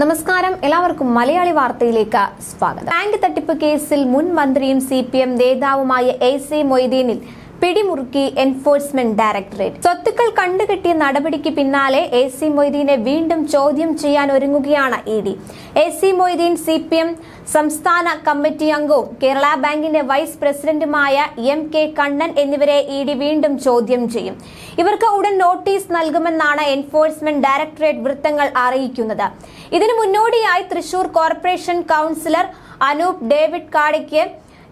നമസ്കാരം. എല്ലാവർക്കും മലയാളി വാർത്തയിലേക്ക് സ്വാഗതം. ബാങ്ക് തട്ടിപ്പ് കേസിൽ മുൻ മന്ത്രിയും സി പി എം നേതാവുമായ എ സി മൊയ്തീനിൽ പിടിമുറുക്കി എൻഫോഴ്സ്മെന്റ് ഡയറക്ടറേറ്റ്. സ്വത്തുക്കൾ കണ്ടുകെട്ടിയ നടപടിക്ക് പിന്നാലെ എ സി മൊയ്തീനെ വീണ്ടും ചോദ്യം ചെയ്യാൻ ഒരുങ്ങുകയാണ് E D. A C Moideen C P M സംസ്ഥാന കമ്മിറ്റി അംഗവും കേരള ബാങ്കിന്റെ വൈസ് പ്രസിഡന്റുമായ എം കെ കണ്ണൻ എന്നിവരെ ഇ ഡി വീണ്ടും ചോദ്യം ചെയ്യും. ഇവർക്ക് ഉടൻ നോട്ടീസ് നൽകുമെന്നാണ് എൻഫോഴ്സ്മെന്റ് ഡയറക്ടറേറ്റ് വൃത്തങ്ങൾ അറിയിക്കുന്നത്. ഇതിനു മുന്നോടിയായി Thrissur corporation councillor Anoop David കാടയ്ക്ക്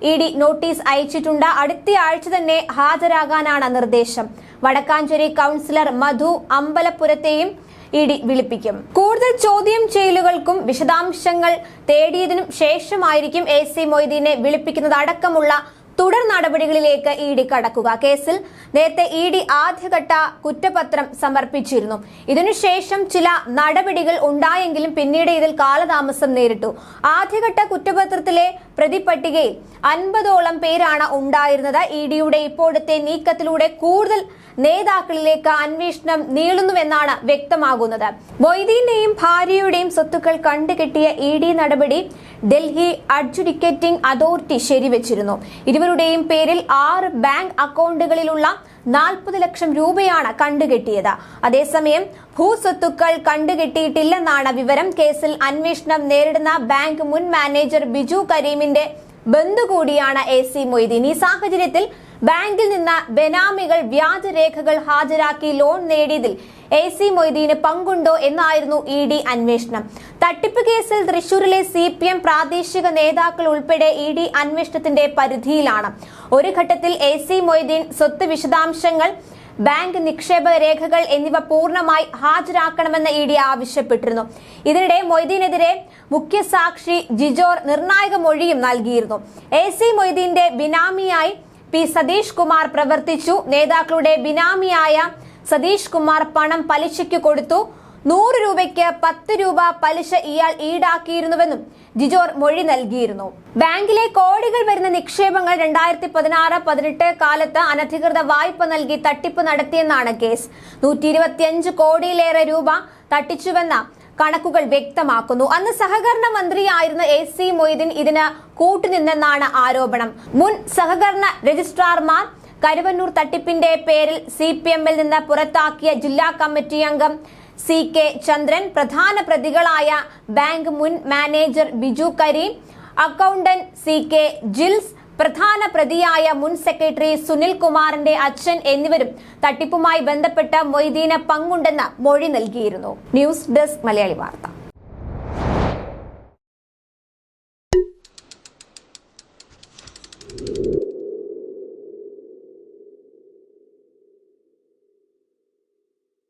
E D notice അയച്ചിട്ടുണ്ട്. അടുത്ത ആഴ്ച തന്നെ ഹാജരാകാനാണ് നിർദ്ദേശം. വടക്കാഞ്ചേരി കൗൺസിലർ മധു അമ്പലപുരത്തെയും ഇ ഡി വിളിപ്പിക്കും. കൂടുതൽ ചോദ്യം ചെയ്യലുകൾക്കും വിശദാംശങ്ങൾ തേടിയതിനും ശേഷമായിരിക്കും എ സി മൊയ്തീനെ വിളിപ്പിക്കുന്നത്. അടക്കമുള്ള തുടർ നടപടികളിലേക്ക് ഇ ഡി കടക്കുക. കേസിൽ നേരത്തെ ഇ ഡി ആദ്യഘട്ട കുറ്റപത്രം സമർപ്പിച്ചിരുന്നു. ഇതിനുശേഷം ചില നടപടികൾ ഉണ്ടായെങ്കിലും പിന്നീട് ഇതിൽ കാലതാമസം നേരിട്ടു. ആദ്യഘട്ട കുറ്റപത്രത്തിലെ പ്രതിപട്ടികയിൽ അൻപതോളം പേരാണ് ഉണ്ടായിരുന്നത്. ഇ ഡിയുടെ ഇപ്പോഴത്തെ നീക്കത്തിലൂടെ കൂടുതൽ നേതാക്കളിലേക്ക് അന്വേഷണം നീളുന്നുവെന്നാണ് വ്യക്തമാകുന്നത്. മൊയ്തീന്റെയും ഭാര്യയുടെയും സ്വത്തുക്കൾ കണ്ടുകെട്ടിയ ഇ ഡി നടപടി ഡൽഹി അഡ്ജുഡിക്കേറ്റിംഗ് അതോറിറ്റി ശരിവച്ചിരുന്നു. ഇരുവരുടെയും പേരിൽ ആറ് ബാങ്ക് അക്കൗണ്ടുകളിലുള്ള നാൽപ്പത് ലക്ഷം രൂപയാണ് കണ്ടുകെട്ടിയത്. അതേസമയം ഭൂസ്വത്തുക്കൾ കണ്ടുകെട്ടിയിട്ടില്ലെന്നാണ് വിവരം. കേസിൽ അന്വേഷണം നേരിടുന്ന ബാങ്ക് മുൻ മാനേജർ ബിജു കരീമിന്റെ ബന്ധു കൂടിയാണ് എ സി മൊയ്തീൻ. ഈ സാഹചര്യത്തിൽ ബാങ്കിൽ നിന്ന് ബെനാമികൾ വ്യാജരേഖകൾ ഹാജരാക്കി ലോൺ നേടിയതിൽ എ സി മൊയ്തീന് പങ്കുണ്ടോ എന്നായിരുന്നു ഇ ഡി അന്വേഷണം. തട്ടിപ്പ് കേസിൽ തൃശൂരിലെ സി പി എം പ്രാദേശിക നേതാക്കൾ ഉൾപ്പെടെ ഇ ഡി അന്വേഷണത്തിന്റെ പരിധിയിലാണ്. ഒരു ഘട്ടത്തിൽ എ സി മൊയ്തീൻ സ്വത്ത് വിശദാംശങ്ങൾ ബാങ്ക് നിക്ഷേപ രേഖകൾ എന്നിവ പൂർണമായി ഹാജരാക്കണമെന്ന് ഇ ഡി ആവശ്യപ്പെട്ടിരുന്നു. ഇതിനിടെ മൊയ്തീനെതിരെ മുഖ്യസാക്ഷി ജിജോർ നിർണായക മൊഴിയും നൽകിയിരുന്നു. എ സി മൊയ്തീന്റെ ബിനാമിയായി പി സതീഷ് കുമാർ പ്രവർത്തിച്ചു. നേതാക്കളുടെ ബിനാമിയായ സതീഷ് കുമാർ പണം പലിശയ്ക്ക് കൊടുത്തു. നൂറ് രൂപയ്ക്ക് പത്ത് രൂപ പലിശ ഇയാൾ ഈടാക്കിയിരുന്നുവെന്നും ജിജോർ മൊഴി നൽകിയിരുന്നു. ബാങ്കിലെ കോടികൾ വരുന്ന നിക്ഷേപങ്ങൾ രണ്ടായിരത്തി പതിനാറ് പതിനെട്ട് കാലത്ത് അനധികൃത വായ്പ നൽകി തട്ടിപ്പ് നടത്തിയെന്നാണ് കേസ്. നൂറ്റി കോടിയിലേറെ രൂപ തട്ടിച്ചുവെന്ന കണക്കുകൾ വ്യക്തമാക്കുന്നു. അന്ന് സഹകരണ മന്ത്രിയായിരുന്ന എ സി മൊയ്തീൻ ഇതിന് കൂട്ടുനിന്നെന്നാണ് ആരോപണം. മുൻ സഹകരണ രജിസ്ട്രാർമാർ കരുവന്നൂർ തട്ടിപ്പിന്റെ പേരിൽ സി പി എമ്മിൽ നിന്ന് പുറത്താക്കിയ ജില്ലാ കമ്മിറ്റി അംഗം സി കെ ചന്ദ്രൻ പ്രധാന പ്രതികളായ ബാങ്ക് മുൻ manager Biju Kareem accountant C K Jils പ്രധാന പ്രതിയായ മുൻ സെക്രട്ടറി സുനിൽ കുമാറിന്റെ അച്ഛൻ എന്നിവരും തട്ടിപ്പുമായി ബന്ധപ്പെട്ട മൊയ്തീന് പങ്കുണ്ടെന്ന് മൊഴി നൽകിയിരുന്നു. ന്യൂസ് ഡെസ്ക് മലയാളി വാർത്ത.